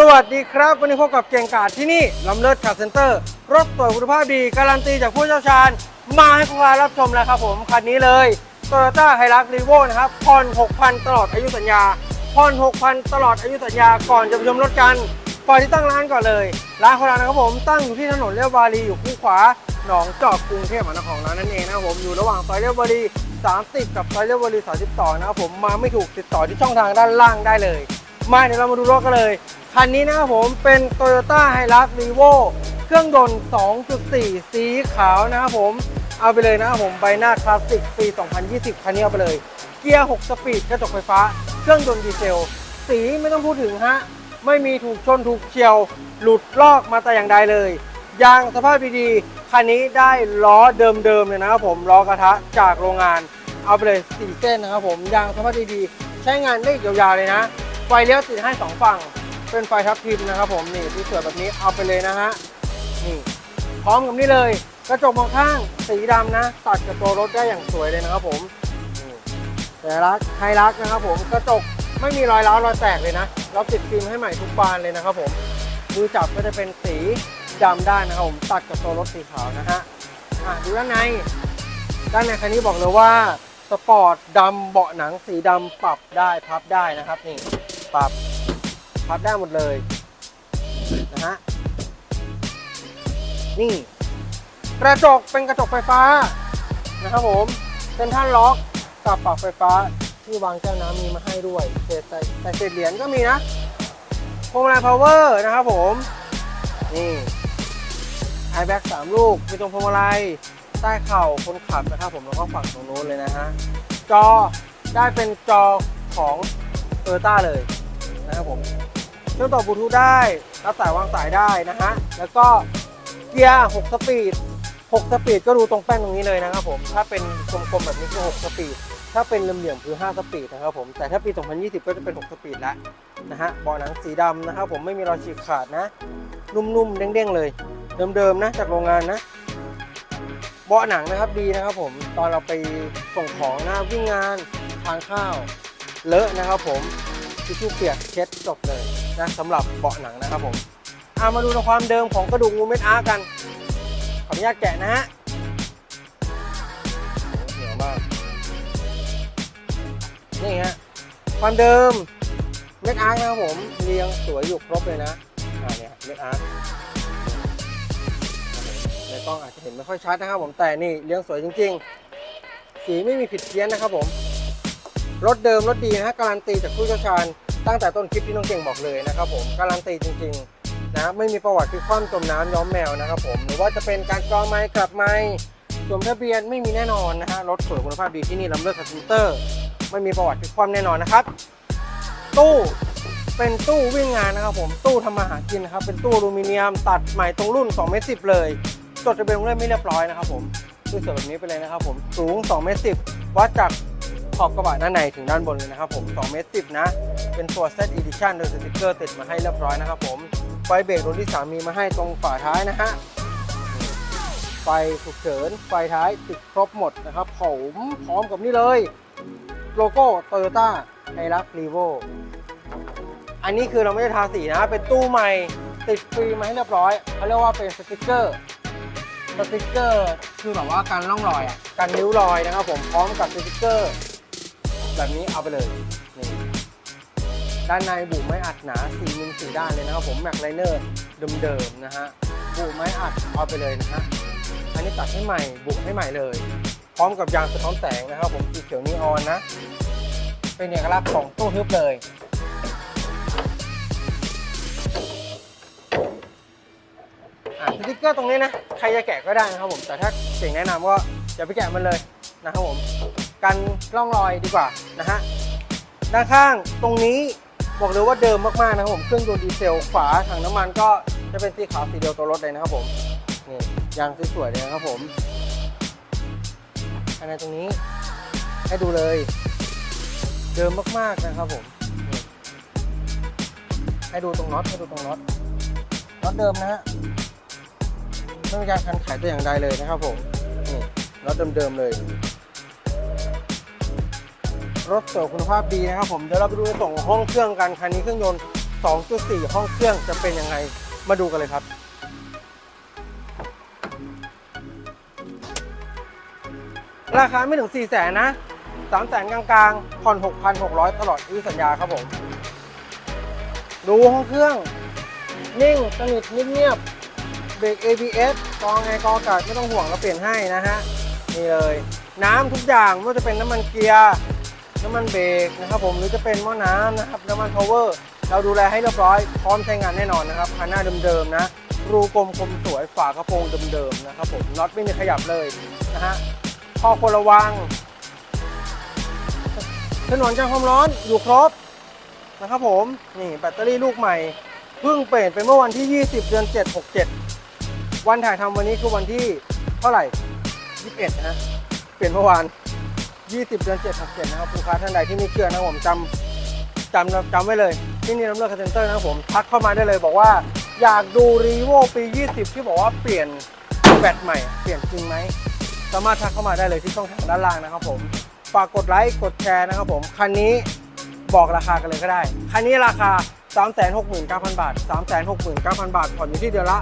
สวัสดีครับ วันนี้พบกับเก่งกาดที่นี่ลำเลิศคาร์เซ็นเตอร์รถสวยคุณภาพดี การันตีจากผู้เชี่ยวชาญ มาให้คุณลูกค้ารับชมแล้วครับผมคันนี้เลย Toyota h i l u x r e v o นะครับผ่อน 6,000 ตลอดอายุสัญญาผ่อน 6,000 ตลอดอายุสัญญาก่อนจะไปชมรถกันก่อนที่ตั้งร้านก่อนเลยร้านของเรานะครับผมตั้งอยู่ที่ถนนเลียวารีอยู่คู่ขวาหนองจอกกรุงเทพมหานครเรานั่นเองนะครับผมอยู่ระหว่างซอยเลียวารี30 กับซอยเลียวารี32นะครับผมมาไม่ถูกติดต่อที่ช่องทางด้านล่างได้เลย มาเดี๋ยวเรามาดูรถกันเลย คันนี้นะครับผมเป็น Toyota Hilux Revo เครื่องยนต์ 2.4 สีขาวนะครับผม เอาไปเลยนะครับผมใบหน้าคลาสสิกปี 2020 คันนี้เอาไปเลย เกียร์ 6 สปีดกระจกไฟฟ้า เครื่องยนต์ดีเซล สีไม่ต้องพูดถึงฮะ ไม่มีถูกชนถูกเฉียว หลุดลอกมาแต่อย่างใดเลย ยางสภาพดีๆ คันนี้ได้ล้อเดิมๆเลยนะครับผมล้อกระทะจากโรงงาน เอาไปเลย4เส้นนะครับผมยางสภาพดีๆ ใช้งานได้ยาวๆเลยนะไฟเลี้ยวติดให้2ฝั่ง เป็นไฟทับทิมนะครับผมนี่ที่สวยแบบนี้เอาไปเลยนะฮะนี่พร้อมกับนี่เลย กระจกมองข้างสีดำนะ ตัดกับตัวรถได้อย่างสวยเลยนะครับผมนี่แต่รักไฮรักนะครับผมกระจกไม่มีรอยร้าวรอยแตกเลยนะ เราติดฟิล์มให้ใหม่ทุกบานเลยนะครับผมมือจับก็จะเป็นสีดำได้นะครับผมตัดกับตัวรถสีขาวนะฮะอะดูด้านในด้านในคันนี้บอกเลยว่าสปอร์ตดำเบาะหนังสีดำปรับได้พับได้นะครับนี่ปรับ พับได้หมดเลยนะฮะนี่ กระจกเป็นกระจกไฟฟ้านะครับผมเซ็นทรัลล็อกกับปรับไฟฟ้าที่วางแก้วน้ำมีมาให้ด้วยเศษใส่เศษเหรียญก็มีนะพวงมาลัยพาวเวอร์นะครับผมนี่ไอแบ็กสามลูกมีตรงพวงมาลัยใต้เข่าคนขับนะครับผมแล้วก็ฝั่งตรงโน้นเลยนะฮะจอได้เป็นจอของเออร์ต้าเลยนะครับผม เชื่อมต่อบลูทูธได้ รับสายวางสายได้นะฮะ แล้วก็เกียร์6สปีด6สปีดก็ดูตรงแป้นตรงนี้เลยนะครับผม ถ้าเป็นกลมๆแบบนี้คือ6สปีด ถ้าเป็นเหลี่ยมๆคือ 5 สปีดนะครับผม แต่ถ้าปี 2020 ก็จะเป็น 6 สปีดแล้วนะฮะเบาหนังสีดำนะครับผมไม่มีรอยฉีกขาดนะ นุ่มๆ เด้งๆ เลย เดิมๆ นะจากโรงงานนะเบาะหนังนะครับดีนะครับผมตอนเราไปส่งของนะวิ่งงานทานข้าว เลอะนะครับผมทิชชู่เปียกเช็ดจบ นะสำหรับเบาะหนังนะครับผมเอามาดูในความเดิมของกระดูกงูเม็ดอาร์กันขออนุญาตแกะนะฮะเหนียวมากนี่ฮะความเดิมเม็ดอาร์นะครับผมเรียงสวยอยู่ครบเลยนะอ่าเนี่ยเม็ดอาร์ในกล้องอาจจะเห็นไม่ค่อยชัดนะครับผมแต่นี่เลี้ยงสวยจริง ๆ สีไม่มีผิดเพี้ยนนะครับผมรถเดิมรถดีนะฮะการันตีจากผู้เชี่ยวชาญ ตั้งแต่ต้นคลิปที่น้องเก่งบอกเลยนะครับผมการันตีจริงๆนะไม่มีประวัติคือคว่ำจมน้ำย้อมแมวนะครับผมหรือว่าจะเป็นการกรองไม้กลับไม้สวมทะเบียนไม่มีแน่นอนนะฮะรถสวยคุณภาพดีที่นี่ลำเลิศคาร์เตอร์ ไม่มีประวัติคือคว่ำแน่นอนนะครับ ตู้เป็นตู้วิ่งงานนะครับผมตู้ทำมาหากินนะครับเป็นตู้อลูมิเนียมตัดใหม่ตรงรุ่น2เมตร10เลยจดทะเบียนลงเล่มไม่เรียบร้อยนะครับผมด้วยส่วนแบบนี้ไปเลยนะครับผมสูง2เมตร10วัดจากขอบกระบะด้านในถึงด้านบนเลยนะครับผม2เมตร10นะ เป็นตัว Set Edition โดยสติกเกอร์ติดมาให้เรียบร้อยนะครับผม ไฟเบรกรุ่นที่ 3 มีมาให้ตรงฝาท้ายนะฮะ ไฟฉุกเฉิน ไฟท้ายติดครบหมดนะครับผมพร้อมกับนี่เลย โลโก้ Toyota h i l u x r e v o อันนี้คือเราไม่ได้ทาสีนะ เป็นตู้ใหม่ติดฟิล์มมาให้เรียบร้อยเขาเรียกว่าเป็นสติกเกอร์สติกเกอร์คือแบบว่าการล่องรอยอะการนิ้วรอยนะครับผมพร้อมกับสติกเกอร์ แบบนี้เอาไปเลยนี่ ด้านในบุไม้อัดหนาสี่มิลสี่ด้านเลยนะครับผมแม็กไลเนอร์เดิมๆนะฮะบุไม้อัดเอาไปเลยนะฮะอันนี้ตัดให้ใหม่บุให้ใหม่เลย พร้อมกับยางสะท้อนแสงนะครับผมสีเขียวนีออนนะ เป็นเอกลักษณ์ของตู้ทึบเลยอะสติ๊กเกอร์ตรงนี้นะ ใครจะแกะก็ได้นะครับผมแต่ถ้าเก่งแนะนำว่าอย่าไปแกะมันเลยนะครับผมกันร่องรอยดีกว่านะฮะด้านข้างตรงนี้ บอกเลยว่าเดิมมากๆนะครับผมเครื่องยนต์ดีเซล ฝาถังน้ำมันก็จะเป็นสีขาวสีเดียวตัวรถเลยนะครับผมนี่ยางสวยๆเลยนะครับผมอันในตรงนี้ให้ดูเลย เดิมมากๆนะครับผมให้ดูตรงน็อตให้ดูตรงน็อตน็อตเดิมนะฮะไม่มีการคันขายแต่อย่างใดเลยนะครับผมนี่รถเดิมๆเลย รถสวยคุณภาพดีนะครับผมเดี๋ยวเราไปดูในส่วนของห้องเครื่องกันคันนี้เครื่องยนต์ 2.4 ห้องเครื่องจะเป็นยังไงมาดูกันเลยครับราคาไม่ถึง 4 0 0แสนนะ 3 แสนกลางๆ ผ่อน 6,600 ตลอดอายุสัญญาครับผม ดูห้องเครื่อง นิ่ง สนิทเงียบเบรก ABS กองไงกองอากาศไม่ต้องห่วงเราเปลี่ยนให้นะฮะ นี่เลย น้ำทุกอย่างไม่ว่าจะเป็นน้ำมันเกียร์ น้ำมันเบรกนะครับผมหรือจะเป็นหม้อน้ำนะครับน้ำมันพาวเวอร์เราดูแลให้เรียบร้อยพร้อมใช้งานแน่นอนนะครับคันหน้าเดิมๆนะรูกลมคมสวยฝากระโปรงเดิมๆนะครับผมน็อตไม่มีขยับเลยนะฮะข้อควรระวังถนนกันความร้อนอยู่ครบนะครับผมนี่แบตเตอรี่ลูกใหม่เพิ่งเปลี่ยนไปเมื่อวันที่ 20 เดือน 7 67 วันถ่ายทำวันนี้คือวันที่เท่าไหร่ 21นะฮะเปลี่ยนเมื่อวาน 20 เดือน7 67นะครับลูกค้าท่านใดที่ไม่เชื่อนะผมจำจำจำไว้เลย ที่นี่น้ำเลือดคาเซนเตอร์นะครับผมทักเข้ามาได้เลยบอกว่าอยากดูรีโวปี 20 ที่บอกว่าเปลี่ยนแบตใหม่ เปลี่ยนจริงไหมสามารถทักเข้ามาได้เลยที่ช่องทางด้านล่างนะครับผมฝากกดไลค์กดแชร์นะครับผมคันนี้บอกราคากันเลยก็ได้ คันนี้ราคา 369,000 บาท 369,000 บาท ผ่อนอยู่ที่เดือนละ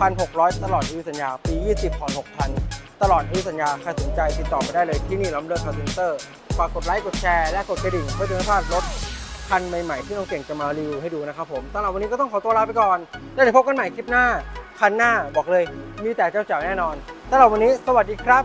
6,600 ตลอดอายุสัญญา ปี 20 ผ่อน 6,000 ตลอดอายุสัญญาใครสนใจติดต่อไปได้เลยที่นี่ล้ำเลิศคาร์เซนเตอร์ฝากกดไลค์กดแชร์และกดกระดิ่งเพื่อจะไม่พลาดรถคันใหม่ๆที่น้องเก่งจะมารีวิวให้ดูนะครับผมสำหรับวันนี้ก็ต้องขอตัวลาไปก่อนแล้วเดี๋ยวพบกันใหม่คลิปหน้าคันหน้าบอกเลย มีแต่เจ้าเจ๋าแน่นอนสำหรับวันนี้ สวัสดีครับ